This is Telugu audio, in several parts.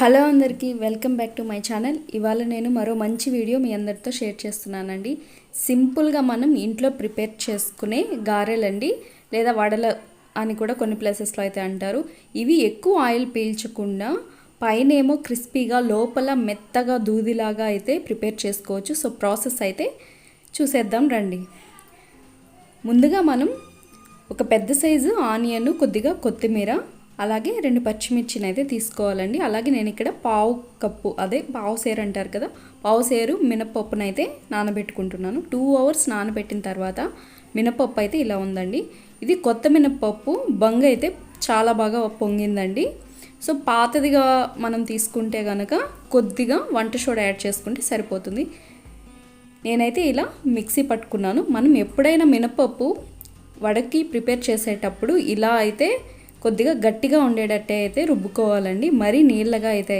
హలో అందరికీ welcome back to my channel. ఇవాళ నేను మరో మంచి వీడియో మీ అందరితో షేర్ చేస్తున్నానండి. సింపుల్గా మనం ఇంట్లో ప్రిపేర్ చేసుకునే గారెలండి లేదా వడల అని కూడా కొన్ని ప్లేసెస్లో అయితే అంటారు. ఇవి ఎక్కువ ఆయిల్ పీల్చకుండా పైనేమో క్రిస్పీగా లోపల మెత్తగా దూదిలాగా అయితే ప్రిపేర్ చేసుకోవచ్చు. సో ప్రాసెస్ అయితే చూసేద్దాం రండి. ముందుగా మనం ఒక పెద్ద సైజు ఆనియన్ కొద్దిగా కొత్తిమీర అలాగే రెండు పచ్చిమిర్చిని అయితే తీసుకోవాలండి. అలాగే నేను ఇక్కడ పావు కప్పు అదే పావు సేరు అంటారు కదా పావు సేరు మినపప్పును అయితే నానబెట్టుకుంటున్నాను. టూ అవర్స్ నానబెట్టిన తర్వాత మినపప్పు అయితే ఇలా ఉందండి. ఇది కొత్త మినపప్పు బంగ అయితే చాలా బాగా పొంగిందండి. సో పాతదిగా మనం తీసుకుంటే కనుక కొద్దిగా వంట సోడా యాడ్ చేసుకుంటే సరిపోతుంది. నేనైతే ఇలా మిక్సీ పట్టుకున్నాను. మనం ఎప్పుడైనా మినపప్పు వడకి ప్రిపేర్ చేసేటప్పుడు ఇలా అయితే కొద్దిగా గట్టిగా ఉండేటట్టే అయితే రుబ్బుకోవాలండి. మరీ నీళ్ళగా అయితే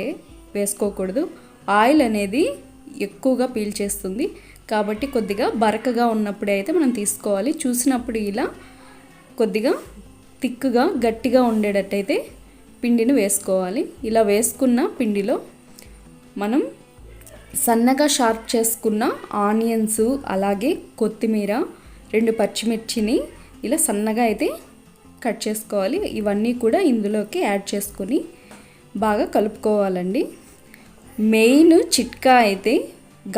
వేసుకోకూడదు. ఆయిల్ అనేది ఎక్కువగా పీల్చేస్తుంది. కాబట్టి కొద్దిగా బరకగా ఉన్నప్పుడే అయితే మనం తీసుకోవాలి. చూసినప్పుడు ఇలా కొద్దిగా థిక్గా గట్టిగా ఉండేటట్టయితే పిండిని వేసుకోవాలి. ఇలా వేసుకున్న పిండిలో మనం సన్నగా షార్ప్ చేసుకున్న ఆనియన్స్ అలాగే కొత్తిమీర రెండు పచ్చిమిర్చిని ఇలా సన్నగా అయితే కట్ చేసుకోవాలి. ఇవన్నీ కూడా ఇందులోకి యాడ్ చేసుకొని బాగా కలుపుకోవాలండి. మెయిన్ చిట్కా అయితే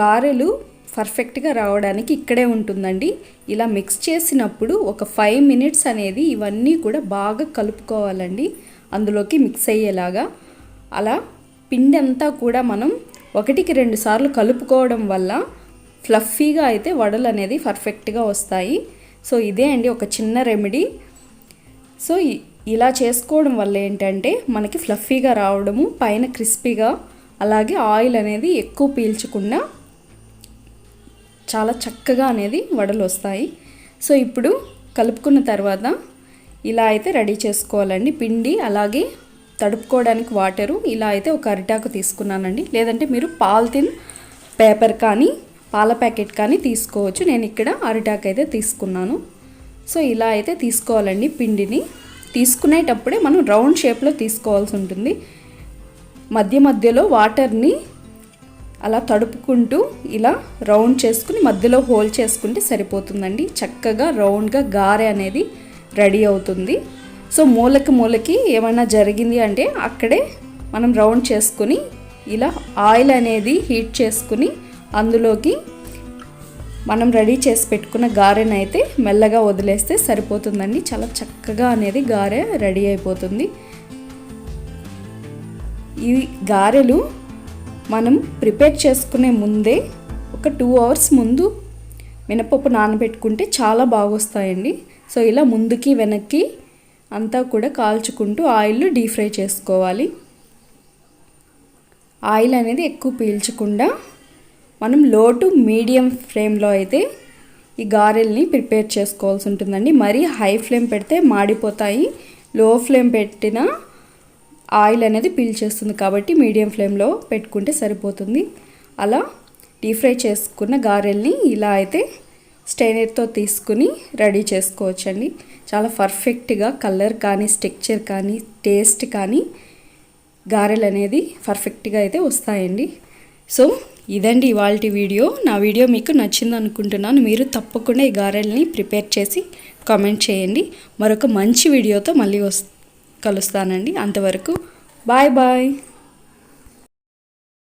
గారెలు పర్ఫెక్ట్గా రావడానికి ఇక్కడే ఉంటుందండి. ఇలా మిక్స్ చేసినప్పుడు ఒక ఫైవ్ మినిట్స్ అనేది ఇవన్నీ కూడా బాగా కలుపుకోవాలండి. అందులోకి మిక్స్ అయ్యేలాగా. అలా పిండి అంతా కూడా మనం ఒకటికి రెండు సార్లు కలుపుకోవడం వల్ల ఫ్లఫీగా అయితే వడలు అనేది పర్ఫెక్ట్గా వస్తాయి. సో ఇదే అండి ఒక చిన్న రెమెడీ. సో ఇలా చేసుకోవడం వల్ల ఏంటంటే మనకి ఫ్లఫీగా రావడము పైన క్రిస్పీగా అలాగే ఆయిల్ అనేది ఎక్కువ పీల్చకుండా చాలా చక్కగా అనేది వడలు వస్తాయి. సో ఇప్పుడు కలుపుకున్న తర్వాత ఇలా అయితే రెడీ చేసుకోవాలండి. పిండి అలాగే తడుపుకోవడానికి వాటరు ఇలా అయితే ఒక అరిటాకు తీసుకున్నానండి. లేదంటే మీరు పాలిథిన్ పేపర్ కానీ పాల ప్యాకెట్ కానీ తీసుకోవచ్చు. నేను ఇక్కడ అరిటాకు అయితే తీసుకున్నాను. సో ఇలా అయితే తీసుకోవాలండి పిండిని. తీసుకునేటప్పుడే మనం రౌండ్ షేప్లో తీసుకోవాల్సి ఉంటుంది. మధ్య మధ్యలో వాటర్ని అలా తడుపుకుంటూ ఇలా రౌండ్ చేసుకుని మధ్యలో హోల్ చేసుకుంటే సరిపోతుందండి. చక్కగా రౌండ్గా గారె అనేది రెడీ అవుతుంది. సో మూలకి మూలకి ఏమైనా జరిగింది అంటే అక్కడే మనం రౌండ్ చేసుకుని ఇలా ఆయిల్ అనేది హీట్ చేసుకుని అందులోకి మనం రెడీ చేసి పెట్టుకున్న గారెను అయితే మెల్లగా వదిలేస్తే సరిపోతుందండి. చాలా చక్కగా అనేది గారె రెడీ అయిపోతుంది. ఈ గారెలు మనం ప్రిపేర్ చేసుకునే ముందే ఒక టూ అవర్స్ ముందు మినపప్పు నానబెట్టుకుంటే చాలా బాగొస్తాయండి. సో ఇలా ముందుకి వెనక్కి అంతా కూడా కాల్చుకుంటూ ఆయిల్ డీప్ ఫ్రై చేసుకోవాలి. ఆయిల్ అనేది ఎక్కువ పీల్చకుండా మనం లో టు మీడియం ఫ్లేమ్లో అయితే ఈ గారెల్ని ప్రిపేర్ చేసుకోవాల్సి ఉంటుందండి. మరీ హై ఫ్లేమ్ పెడితే మాడిపోతాయి. లో ఫ్లేమ్ పెట్టిన ఆయిల్ అనేది పీల్చేస్తుంది కాబట్టి మీడియం ఫ్లేమ్లో పెట్టుకుంటే సరిపోతుంది. అలా డీప్ ఫ్రై చేసుకున్న గారెల్ని ఇలా అయితే స్టైనర్తో తీసుకుని రెడీ చేసుకోవచ్చండి. చాలా పర్ఫెక్ట్గా కలర్ కానీ స్ట్రక్చర్ కానీ టేస్ట్ కానీ గారెలు అనేది పర్ఫెక్ట్గా అయితే వస్తాయండి. సో ఇదండి ఇవాళ వీడియో. నా వీడియో మీకు నచ్చింది అనుకుంటున్నాను మీరు తప్పకుండా ఈ గారెల్ని ప్రిపేర్ చేసి కామెంట్ చేయండి. మరొక మంచి వీడియోతో మళ్ళీ వస్ కలుస్తానండి. అంతవరకు బాయ్ బాయ్.